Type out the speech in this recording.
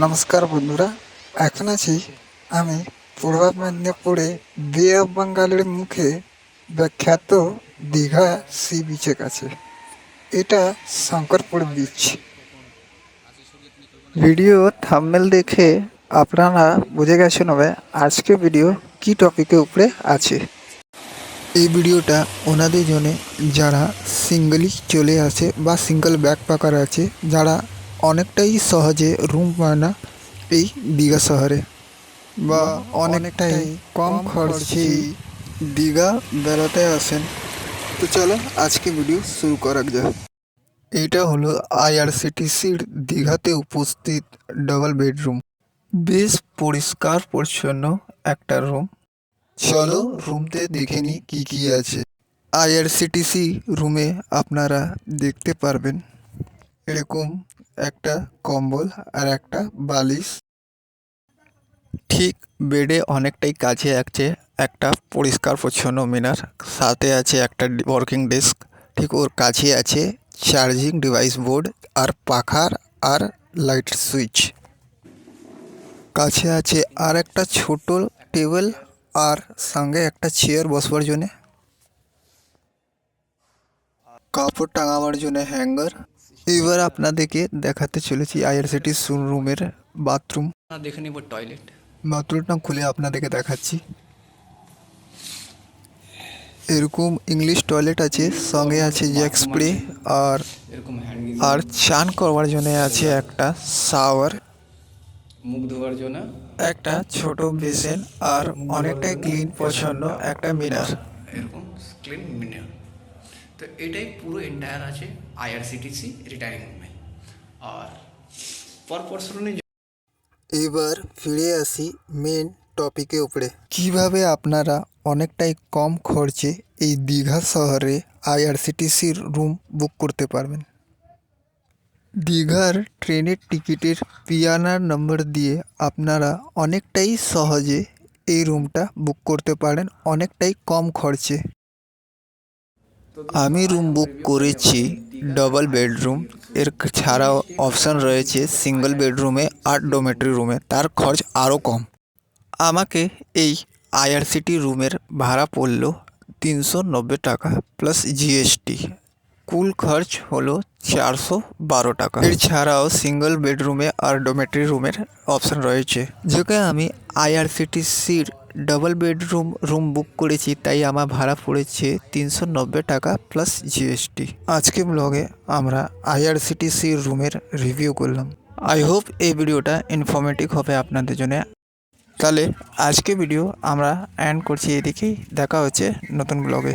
নমস্কার বন্ধুরা, এখন আছি আমি পূর্ব মেদিনীপুরে বে অফ বেঙ্গলের মুখে বিখ্যাত দীঘা সি বিচের কাছে। এটা শঙ্করপুর বিচ ভিডিও থাম্বনেল দেখে আপনারা বুঝে গেছেন হবে আজকে ভিডিও কি টপিকের উপরে আছে। এই ভিডিওটা ওনাদের জন্য যারা সিঙ্গেলি চলে আসে বা সিঙ্গেল ব্যাক পাকার আছে, যারা অনেকটাই সহজে রুম পায় না এই দীঘা শহরে বা অনেকটাই কম খরচেই দীঘা বেড়াতে আসেন। তো চলো আজকে ভিডিও শুরু করা যাক। এইটা হলো আইআরসিটিসির দীঘাতে উপস্থিত ডবল বেডরুম বেশ পরিষ্কার পরিচ্ছন্ন একটা রুম চলো রুমতে দেখে নিই কী কী আছে। আইআরসিটিসি রুমে আপনারা দেখতে পারবেন। এরকম একটা কম্বল আর একটা বালিশ। ঠিক বেডে অনেকটাই কাছে আছে একটা পরিষ্কার পরিচ্ছন্ন মিনার। সাথে আছে একটা ওয়ার্কিং ডেস্ক ঠিক ওর কাছে আছে চার্জিং ডিভাইস বোর্ড আর পাখার আর লাইট সুইচ কাছে আছে আর একটা ছোট টেবিল আর সঙ্গে একটা চেয়ার বসবার জন্যে। কাপড় টাঙাবার জন্য হ্যাঙ্গার এবার আপনাদেরকে দেখাতে চলেছি আইআরসিটি রুমের বাথরুম। দেখে নিব টয়লেট। বাথরুমটা খুলে আপনাদেরকে দেখাচ্ছি। এরকম ইংলিশ টয়লেট আছে সঙ্গে আছে জ্যাক স্প্রে আর আর চান করবার জন্য আছে একটা শাওয়ার। মুখ ধোয়ার জন্য। একটা ছোট বেসিন আর অনেকটাই ক্লিন পছন্দ একটা মিনার এরকম ক্লিন মিনার তো এটাই পুরো এন্টায়ার আছে আইআরসিটিসি রিটায়ারিং রুমে আর পর পরশনে এবার ফিরে আসি মেন টপিকে উপরে। কীভাবে আপনারা অনেকটাই কম খরচে এই দীঘা শহরে আইআরসিটিসির রুম বুক করতে পারবেন? দীঘার ট্রেনের টিকিটের পিয়ানার নম্বর দিয়ে আপনারা অনেকটাই সহজে এই রুমটা বুক করতে পারেন, অনেকটাই কম খরচে। আমি রুম বুক করেছি ডবল বেডরুম এর ছাড়াও অপশান রয়েছে সিঙ্গল বেডরুমে আর ডোমেট্রি রুমে তার খরচ আরও কম। আমাকে এই আইআরসিটি রুমের ভাড়া পড়ল তিনশো নব্বই টাকা প্লাস জিএসটি কুল খরচ হলো চারশো বারো টাকা। এছাড়াও সিঙ্গেল বেডরুমে আর ডোমেটরি রুমের অপশান রয়েছে। যেটা আমি আইআরসিটিসির ডবল বেডরুম রুম বুক করেছি, তাই আমার ভাড়া পড়েছে তিনশো নব্বই টাকা প্লাস জিএসটি আজকে ব্লগে আমরা আইআরসিটিসির রুমের রিভিউ করলাম। আই হোপ এই ভিডিওটা ইনফরমেটিভ হবে আপনাদের জন্য। তাহলে আজকে ভিডিও আমরা এন্ড করছি এদিকেই। দেখা হচ্ছে নতুন ব্লগে